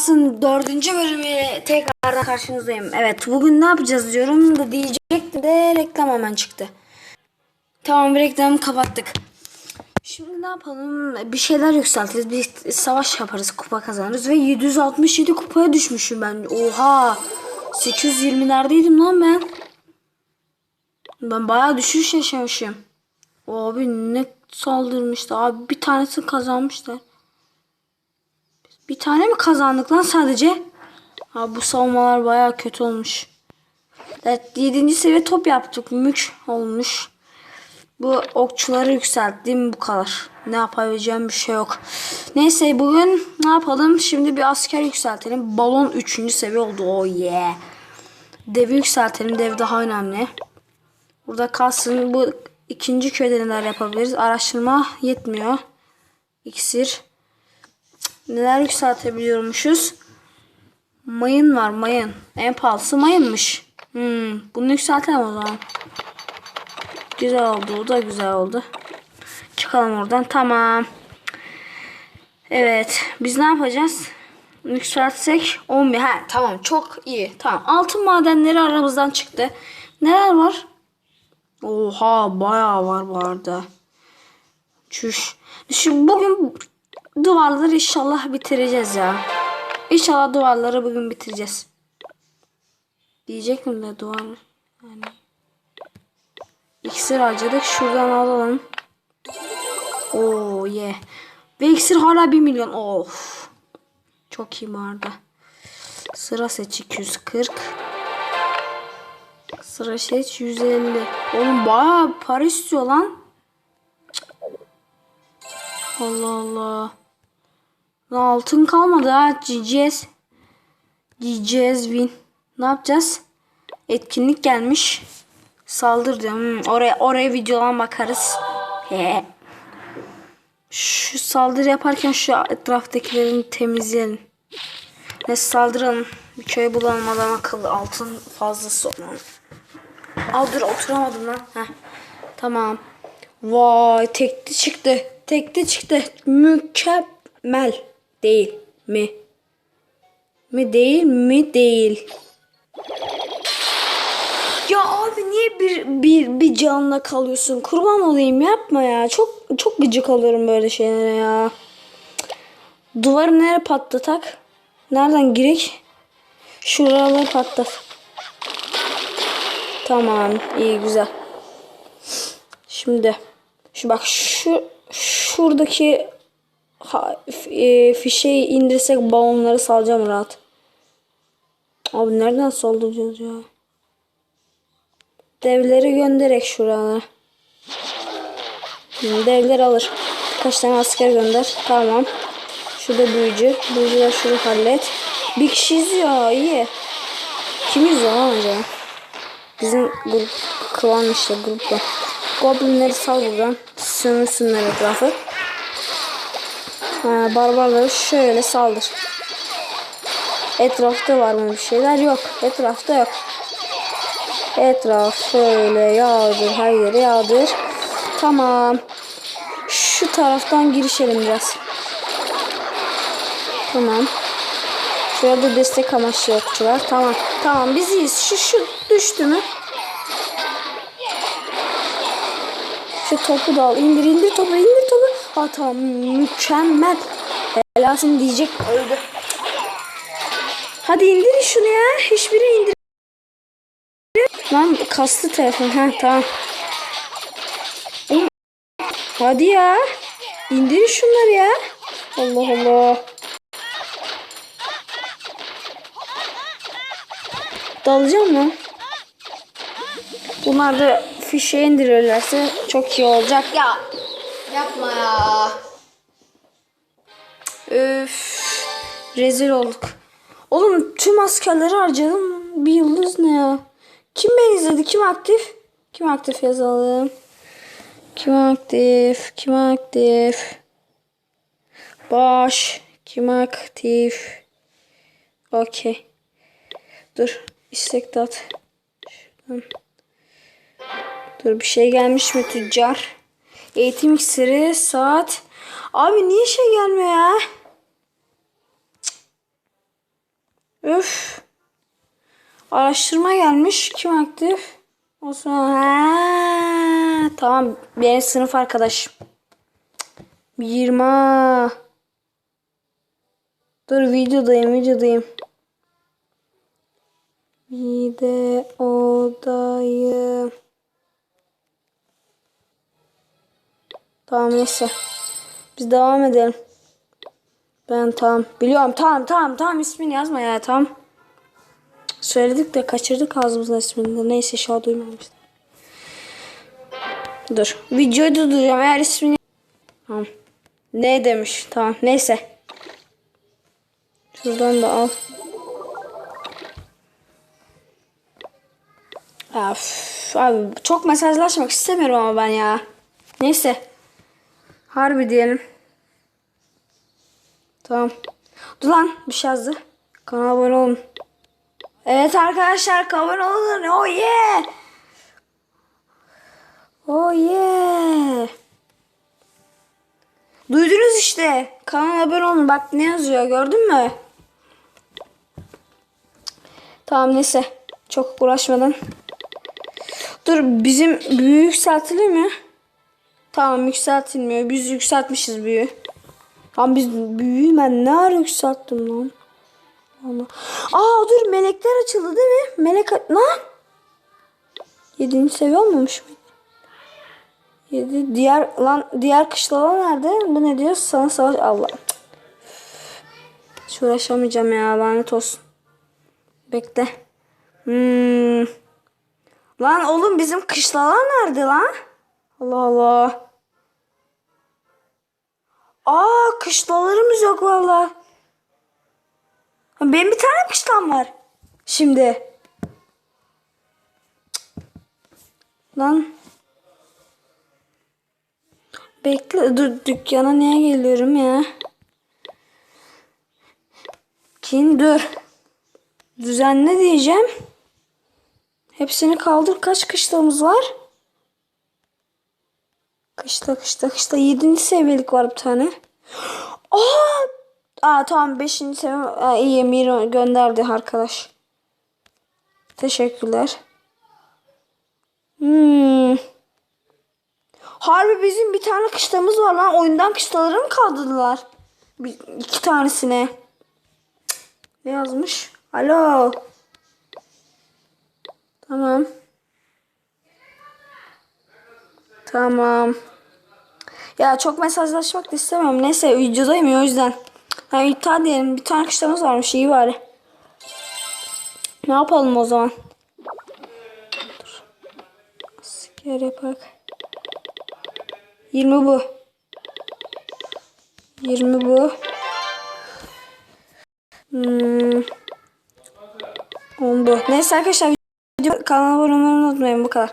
Dans'ın dördüncü bölümüyle tekrardan karşınızdayım. Evet bugün ne yapacağız diyorum da diyecektim de reklam hemen çıktı. Tamam reklamı kapattık. Şimdi ne yapalım? Bir şeyler yükseltiriz. Bir savaş yaparız. Kupa kazanırız. Ve 767 kupaya düşmüşüm ben. Oha. 820'lerdeydim lan ben. Ben bayağı düşüş yaşamışım. Abi ne saldırmıştı. Abi bir tanesini kazanmışlar. Bir tane mi kazandık lan sadece? Abi bu savunmalar bayağı kötü olmuş. Evet 7. seviye top yaptık. Mük olmuş. Bu okçuları yükselttim bu kadar. Ne yapabileceğim bir şey yok. Neyse bugün ne yapalım? Şimdi bir asker yükseltelim. Balon 3. seviye oldu. Oh yeah. Devi yükseltelim. Dev daha önemli. Burada kalsın. Bu ikinci köyde neler yapabiliriz? Araştırma yetmiyor. İksir. Neler yükseltebiliyormuşuz? Mayın var mayın. En pahalısı mayınmış. Hmm, bunu yükseltelim o zaman. Güzel oldu. O da güzel oldu. Çıkalım oradan. Tamam. Evet. Biz ne yapacağız? Yükseltsek 11. Ha tamam çok iyi. Tamam. Altın madenleri aramızdan çıktı. Neler var? Oha bayağı var bu arada. Çüş. Şimdi bugün duvarları inşallah bitireceğiz ya. İnşallah duvarları bugün bitireceğiz. Diyecektim de duvar. Yani. İksir harcadık. Şuradan alalım. Oo ye. Yeah. Ve iksir hala 1 milyon. Of. Çok iyi vardı. Sıra seç 240. Sıra seç 150. Oğlum bayağı para istiyor lan. Allah Allah. Altın kalmadı ha. GGS. GGS win. Ne yapacağız? Etkinlik gelmiş. Saldır diyor. Hmm, oraya oraya videodan bakarız. He. Şu saldırı yaparken şu etraftakilerini temizleyelim. Ne saldıralım. Bir köy bulalım adam akıllı. Altın fazlası olan. Al dur oturamadım lan. Heh. Tamam. Vay tekli çıktı. Tekli çıktı. Mükemmel. Değil mi? Mi değil mi değil. Ya abi niye bir bir bir canla kalıyorsun? Kurban olayım yapma ya. Çok çok gıcık oluyorum böyle şeylere ya. Duvarı nereye patlatak? Nereden girek? Şuraları patlat. Tamam, iyi güzel. Şimdi şu bak şu şuradaki ha, e, fişeyi indirsek balonları salacağım rahat. Abi nereden saldıracağız ya? Devleri gönderek şuralara. Devler alır. Kaç tane asker gönder. Tamam. Şurada büyücü. Büyücüler şunu hallet. Bir kişi izliyor. iyi. Kim izliyor lan acaba? Bizim grup klan işte grupta. Goblinleri sal buradan. Sömürsünler etrafı. Barbarları şöyle saldır. Etrafta var mı bir şeyler? Yok. Etrafta yok. Etraf şöyle yağdır. Her yere yağdır. Tamam. Şu taraftan girişelim biraz. Tamam. Şurada destek amaçlı okçular. Tamam. Tamam biz iyiyiz. Şu, şu düştü mü? Şu topu da al. İndir indir topu indir tamam mükemmel. Helalsin diyecek öldü. Hadi indirin şunu ya. Hiçbiri indir. Lan kastı telefon. Ha tamam. Hadi ya. İndirin şunları ya. Allah Allah. Dalacağım mı? Bunlar da fişe indirirlerse çok iyi olacak. Ya yapma ya. Öf. Rezil olduk. Oğlum tüm askerleri harcadım. Bir yıldız ne ya? Kim beni izledi? Kim aktif? Kim aktif yazalım. Kim aktif? Kim aktif? Baş. Kim aktif? Okey. Dur. İstek at. Şuradan. Dur bir şey gelmiş mi tüccar? Eğitim iksiri saat. Abi niye şey gelmiyor ya? Üf. Araştırma gelmiş. Kim aktif? Osman. Ha, tamam. Benim sınıf arkadaşım. 20. Dur videodayım videodayım. Videodayım. Tamam neyse. Biz devam edelim. Ben tamam. Biliyorum tamam tamam tamam ismini yazma ya tamam. Söyledik de kaçırdık ağzımızın ismini de. Neyse şu an duymamıştım. Dur. Videoyu durduracağım eğer ismini... Tamam. Ne demiş? Tamam neyse. Şuradan da al. Üf, abi çok mesajlaşmak istemiyorum ama ben ya. Neyse. Harbi diyelim. Tamam. Dur lan bir şey yazdı. Kanala abone olun. Evet arkadaşlar abone olun. Oh yeah. Oh yeah. Duydunuz işte. Kanala abone olun. Bak ne yazıyor gördün mü? Tamam neyse. Çok uğraşmadan. Dur bizim büyü yükseltilir mi? Tamam yükseltilmiyor. Biz yükseltmişiz büyü. Lan biz büyüyü ben ne ara yükselttim lan? Allah. Aa dur melekler açıldı değil mi? Melek lan. Yedinci seviye olmamış mı? Yedi diğer lan diğer kışlama nerede? Bu ne diyor? Sana savaş Allah. Hiç uğraşamayacağım ya lanet olsun. Bekle. Hmm. Lan oğlum bizim kışlalar nerede lan? Allah Allah. Aa kışlalarımız yok valla. Benim bir tane kışlam var. Şimdi. Lan. Bekle dur dükkana niye geliyorum ya? Kin dur. Düzenle diyeceğim. Hepsini kaldır. Kaç kışlamız var? Kışla kışla kışla. Yedinci seviyelik var bir tane. Aa! Aa tamam beşinci seviye. Aa, iyi Miro gönderdi arkadaş. Teşekkürler. Hmm. Harbi bizim bir tane kışlamız var lan. Oyundan kışlaları mı kaldırdılar? Bir, iki tanesine. Ne yazmış? Alo. Tamam. Tamam. Ya çok mesajlaşmak da istemiyorum. Neyse videodayım ya o yüzden. Ha iptal diyelim. Bir tane kışlamız varmış. iyi bari. Ne yapalım o zaman? Dur. Asker yapak. 20 bu. 20 bu. Hmm. 10 bu. Neyse arkadaşlar video kanala abone olmayı unutmayın bu kadar.